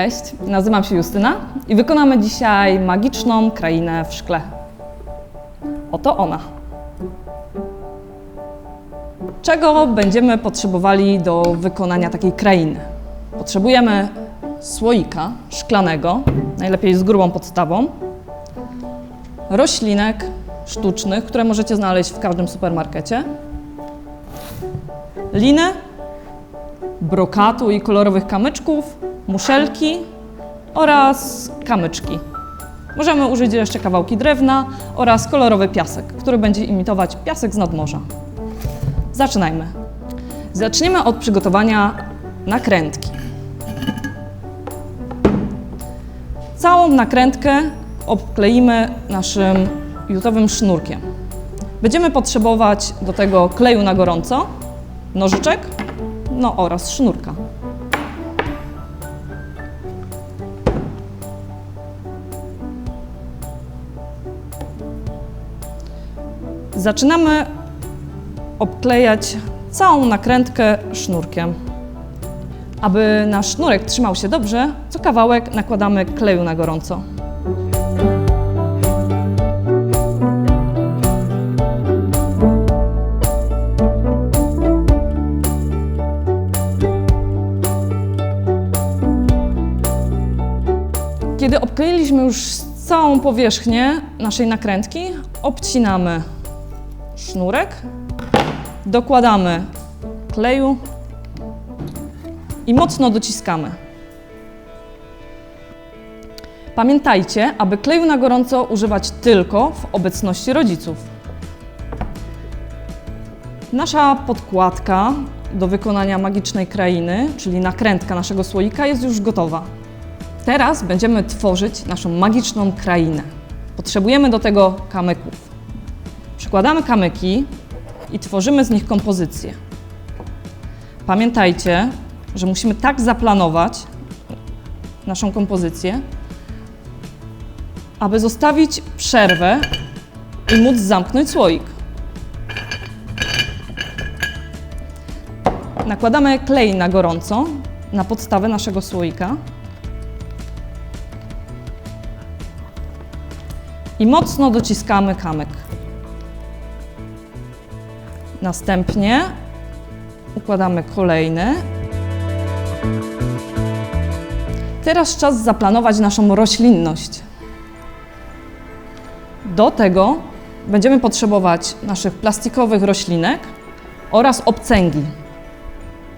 Cześć, nazywam się Justyna i wykonamy dzisiaj magiczną krainę w szkle. Oto ona. Czego będziemy potrzebowali do wykonania takiej krainy? Potrzebujemy słoika szklanego, najlepiej z grubą podstawą, roślinek sztucznych, które możecie znaleźć w każdym supermarkecie, liny, brokatu i kolorowych kamyczków, muszelki oraz kamyczki. Możemy użyć jeszcze kawałki drewna oraz kolorowy piasek, który będzie imitować piasek z nadmorza. Zaczynajmy. Zaczniemy od przygotowania nakrętki. Całą nakrętkę obkleimy naszym jutowym sznurkiem. Będziemy potrzebować do tego kleju na gorąco, nożyczek, no oraz sznurka. Zaczynamy obklejać całą nakrętkę sznurkiem. Aby nasz sznurek trzymał się dobrze, co kawałek nakładamy kleju na gorąco. Kiedy obkleiliśmy już całą powierzchnię naszej nakrętki, obcinamy sznurek, dokładamy kleju i mocno dociskamy. Pamiętajcie, aby kleju na gorąco używać tylko w obecności rodziców. Nasza podkładka do wykonania magicznej krainy, czyli nakrętka naszego słoika, jest już gotowa. Teraz będziemy tworzyć naszą magiczną krainę. Potrzebujemy do tego kamyków. Przykładamy kamyki i tworzymy z nich kompozycję. Pamiętajcie, że musimy tak zaplanować naszą kompozycję, aby zostawić przerwę i móc zamknąć słoik. Nakładamy klej na gorąco na podstawę naszego słoika i mocno dociskamy kamyk. Następnie układamy kolejny. Teraz czas zaplanować naszą roślinność. Do tego będziemy potrzebować naszych plastikowych roślinek oraz obcęgi.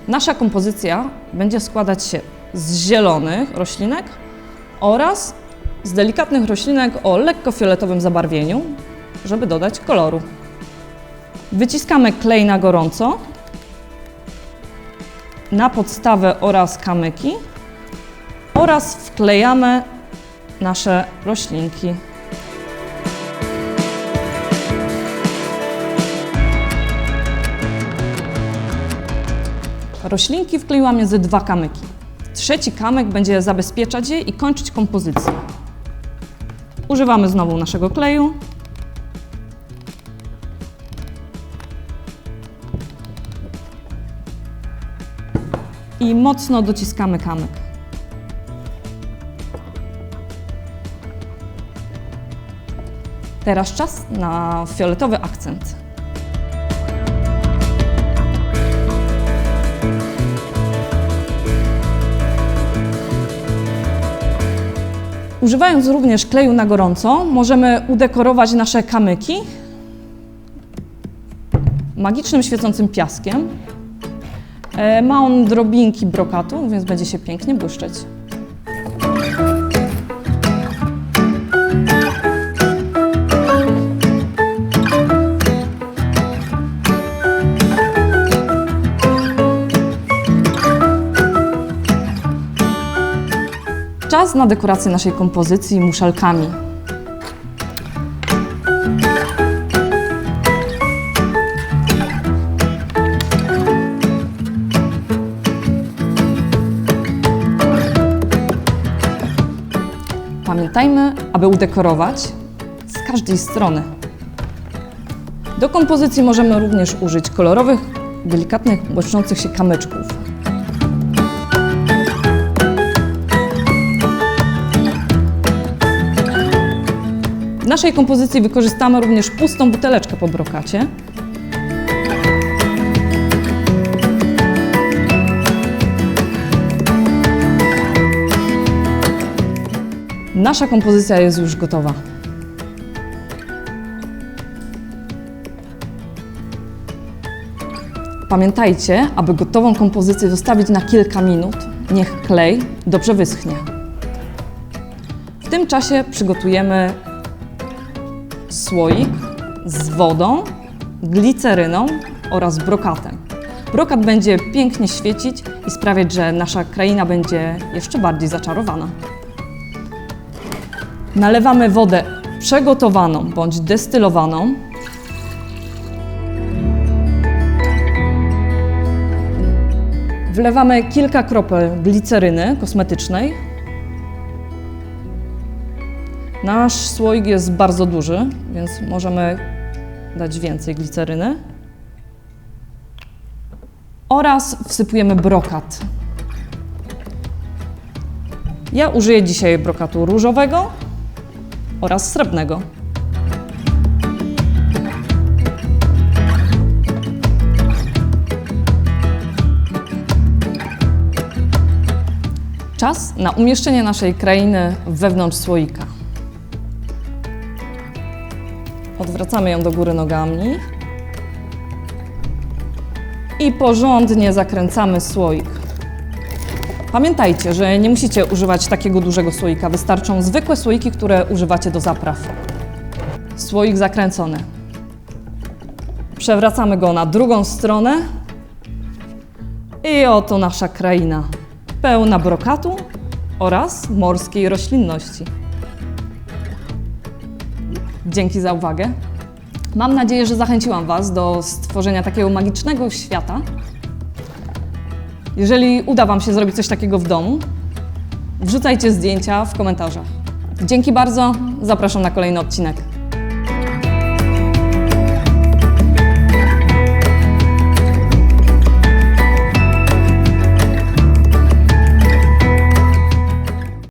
Nasza kompozycja będzie składać się z zielonych roślinek oraz z delikatnych roślinek o lekko fioletowym zabarwieniu, żeby dodać koloru. Wyciskamy klej na gorąco na podstawę oraz kamyki oraz wklejamy nasze roślinki. Roślinki wkleiłam między dwa kamyki. Trzeci kamyk będzie zabezpieczać je i kończyć kompozycję. Używamy znowu naszego kleju. I mocno dociskamy kamyk. Teraz czas na fioletowy akcent. Używając również kleju na gorąco, możemy udekorować nasze kamyki magicznym świecącym piaskiem. E, Ma on drobinki brokatu, więc będzie się pięknie błyszczeć. Czas na dekorację naszej kompozycji muszelkami. Pamiętajmy, aby udekorować z każdej strony. Do kompozycji możemy również użyć kolorowych, delikatnych, błyszczących się kamyczków. W naszej kompozycji wykorzystamy również pustą buteleczkę po brokacie, Nasza kompozycja jest już gotowa. Pamiętajcie, aby gotową kompozycję zostawić na kilka minut. Niech klej dobrze wyschnie. W tym czasie przygotujemy słoik z wodą, gliceryną oraz brokatem. Brokat będzie pięknie świecić i sprawiać, że nasza kraina będzie jeszcze bardziej zaczarowana. Nalewamy wodę przegotowaną bądź destylowaną. Wlewamy kilka kropel gliceryny kosmetycznej. Nasz słoik jest bardzo duży, więc możemy dać więcej gliceryny. Oraz wsypujemy brokat. Ja użyję dzisiaj brokatu różowego oraz srebrnego. Czas na umieszczenie naszej krainy wewnątrz słoika. Odwracamy ją do góry nogami i porządnie zakręcamy słoik. Pamiętajcie, że nie musicie używać takiego dużego słoika, wystarczą zwykłe słoiki, które używacie do zapraw. Słoik zakręcony. Przewracamy go na drugą stronę i oto nasza kraina, pełna brokatu oraz morskiej roślinności. Dzięki za uwagę. Mam nadzieję, że zachęciłam Was do stworzenia takiego magicznego świata. Jeżeli uda Wam się zrobić coś takiego w domu, wrzucajcie zdjęcia w komentarzach. Dzięki bardzo, zapraszam na kolejny odcinek.